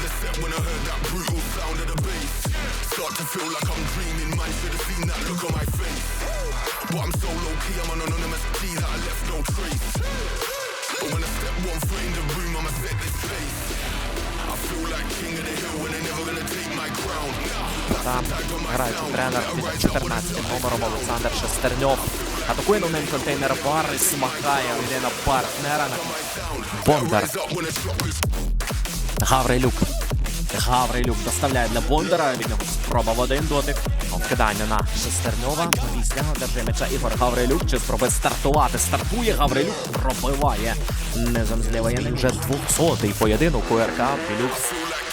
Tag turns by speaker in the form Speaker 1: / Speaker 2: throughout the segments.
Speaker 1: the set when I heard that brutal sound of the bass. Start to feel like I'm dreaming, man. Should have seen that look on my face. But I'm so low key, I'm an anonymous G that I left no trace. But when I step one foot in the room, I'ma set this place. I feel like king of the hill when they're never gonna take my crown.
Speaker 2: Там граючий тренер під 14 номером Олександр Шестерньов. Атакує на ним контейнер бар і смахає йде на партнера. Бондар. Гаврилюк. Гаврилюк доставляє для Бондара. Від нього спроба в один дотик. Вкидання на Шестерньова. Після держи м'яча Ігор Гаврилюк. Чи спробує стартувати? Стартує Гаврилюк. Пробиває. Низом зліва вже 200-й поєдинок у РК. Білюк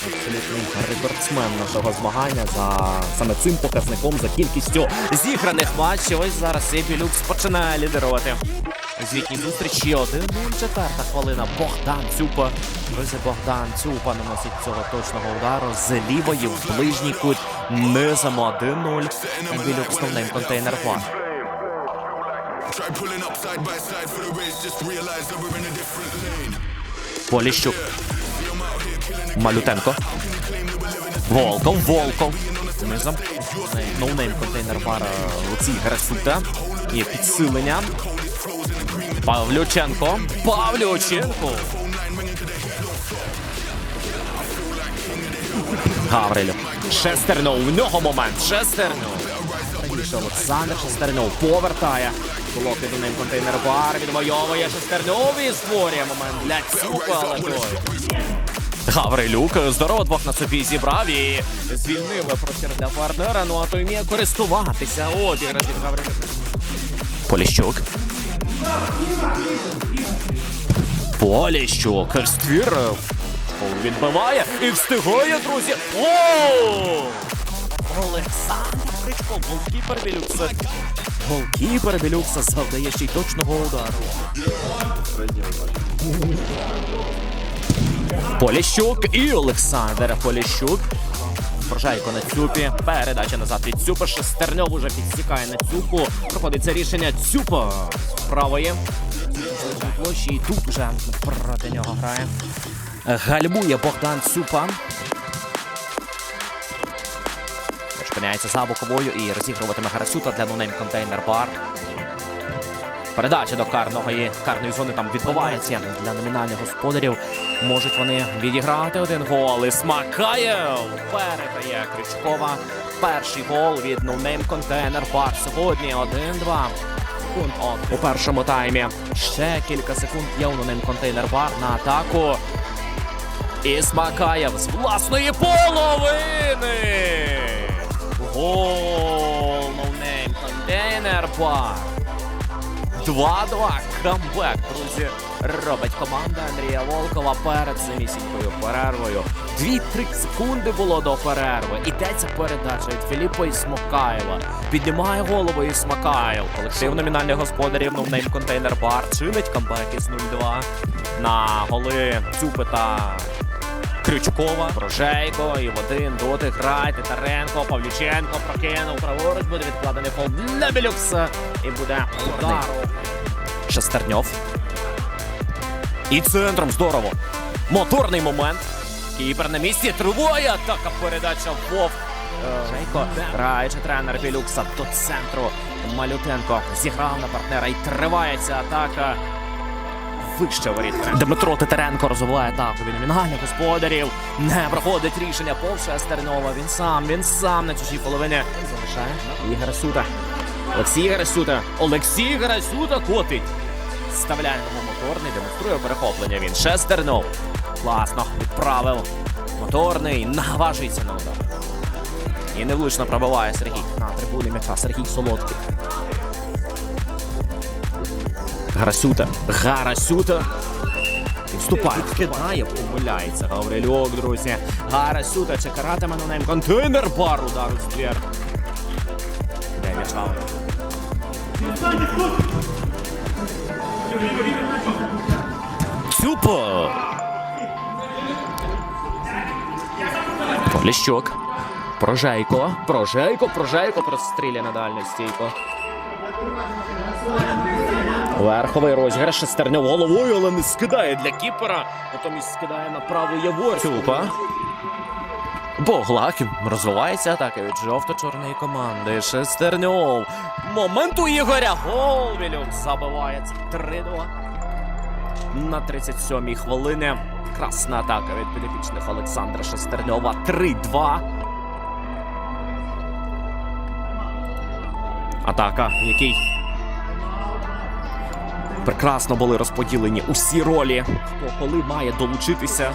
Speaker 2: абсолютний рекордсмен нашого змагання за саме цим показником, за кількістю зіграних матчів. Ось зараз цей Білюк починає лідерувати. Звітній зустрічі 1-0, четверта хвилина. Богдан Цюпа. Друзі, Богдан Цюпа наносить цього точного удару з лівої в ближній кут. Низом 1-0. Білюк основним контейнер план. Поліщук. Малютенко. Волков, Волков. Низом. Ноунейм контейнер бара Олексій Герасута. Є підсилення. Павлюченко. Павлюченко. Гаврилюк. Шестернов. У нього момент. Шестернов. Олександр Шестернов повертає. Блок від ним контейнер бар. Відвоює Шестернов і створює момент для Цюпа, але той. Гаврилюк здорово двох на собі зібрав і звільнив простір для партнера. Ну а той вміє користуватися. Обіграш від Гаврилюка. Поліщук. Поліщук. Ствір. Відбиває і встигає, друзі. О! Олександр Кричко, голкіпер Білюкса. Голкіпер Білюкса завдає ще й точного удару. Поліщук і Олександр Поліщук. Прожайко на цюпі. Передача назад від Цюпа. Шестерньов уже підсікає на цюпу. Проходить це рішення Цюпа з правої. Площі і тут уже проти нього грає. Гальмує Богдан Цюпа. Опиняється за боковою і розігруватиме Гарасюта для нонейм контейнер бар. Передача до карної карної зони там відбувається для номінальних господарів. Можуть вони відіграти один гол. І Смакаєв передає Крючкова. Перший гол від ноунейм контейнер бар. Сьогодні 1-2. От у першому таймі. Ще кілька секунд є у нонейм контейнер бар на атаку. Ісмакаєв з власної половини. Гол ноунейм контейнер бар. 2-2. Камбек, друзі. Робить команда Андрія Волкова перед самісінькою перервою. 2-3 секунди було до перерви. Ідеться передача від Філіпа Ісмакаєва. Піднімає голову Ісмакаєв. Колектив номінальних господарів Новнейм Контейнер Бар чинить камбек із 0-2 на голи Цюпи та Крючкова, Брожейко і в один дотик грає Титаренко, Павлюченко прокинув праворуч, буде відкладений фол для Білюкса і буде удар. Шестерньов. І центром здорово. Моторний момент. Кіпер на місці. Триває атака передача Вов. Жейко, граючи тренер Білюкса до центру. Малютенко зіграв на партнера і триває ця атака вище воріт. Дмитро Титаренко розвиває атаку від номінальних господарів. Не проходить рішення повз Шестернова. Він сам, він сам на чужій половині. Залишає Ігор Сута. Олексій Герасюта. Олексій Герасюта котить. Вставляє його моторний, демонструє перехоплення. Він Шестернов. Класно відправив. Моторний наважується на удар. І невлучно пробиває Сергій. На трибуні м'яча Сергій Солодкий. Гарасюта. Гарасюта. Вступає, вкидає, помиляється. Гаврилюк, друзі. Гарасюта. Чи каратиме на ним контейнер бар удару в ствір. Де Вячеслав? Цюпа. Поліщук. Прожейко. Прожейко, прожейко простріляє на дальню стійку. Верховий розіграш Шестерньов головою, але не скидає для кіпера. Натомість скидає на праву Євор. Тюпа. Боглаків розвивається атака від жовто-чорної команди. Шестерньов. Момент у Ігоря. Гол Вілюк забивається 3-2. На 37-й хвилині. Красна атака від підопічних Олександра Шестерньова. 3-2. Атака, в якій прекрасно були розподілені усі ролі, хто коли має долучитися.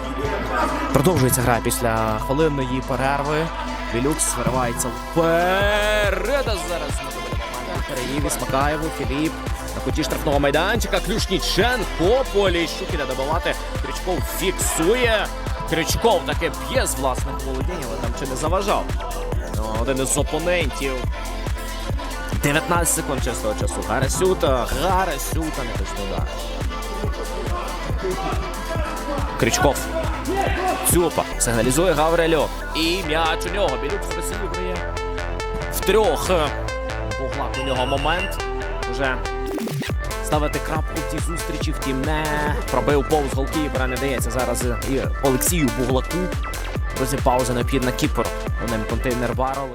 Speaker 2: Продовжується гра після хвилинної перерви. Вілюкс виривається вперед. Зараз. Переїв Ісмакаєву, Філіп. На куті штрафного майданчика. Ключніченко. Поліщук іде добивати. Крючков фіксує. Крючков таки б'є з власних володінь, але там чи не заважав. Ну, Один із опонентів. 19 секунд чистого часу. Гарасюта, Гарасюта не точно удар. Крючков. Цюпа. Сигналізує Гаврильов. І м'яч у нього. Білюк Росії грає. Втрьох. Буглак у нього момент. Уже ставити крапку в цій зустрічі, втім не пробив повз голкіпера, не дається зараз і Олексію Буглаку. Друзі, пауза необхідна кіпер. У ним контейнер Олександр.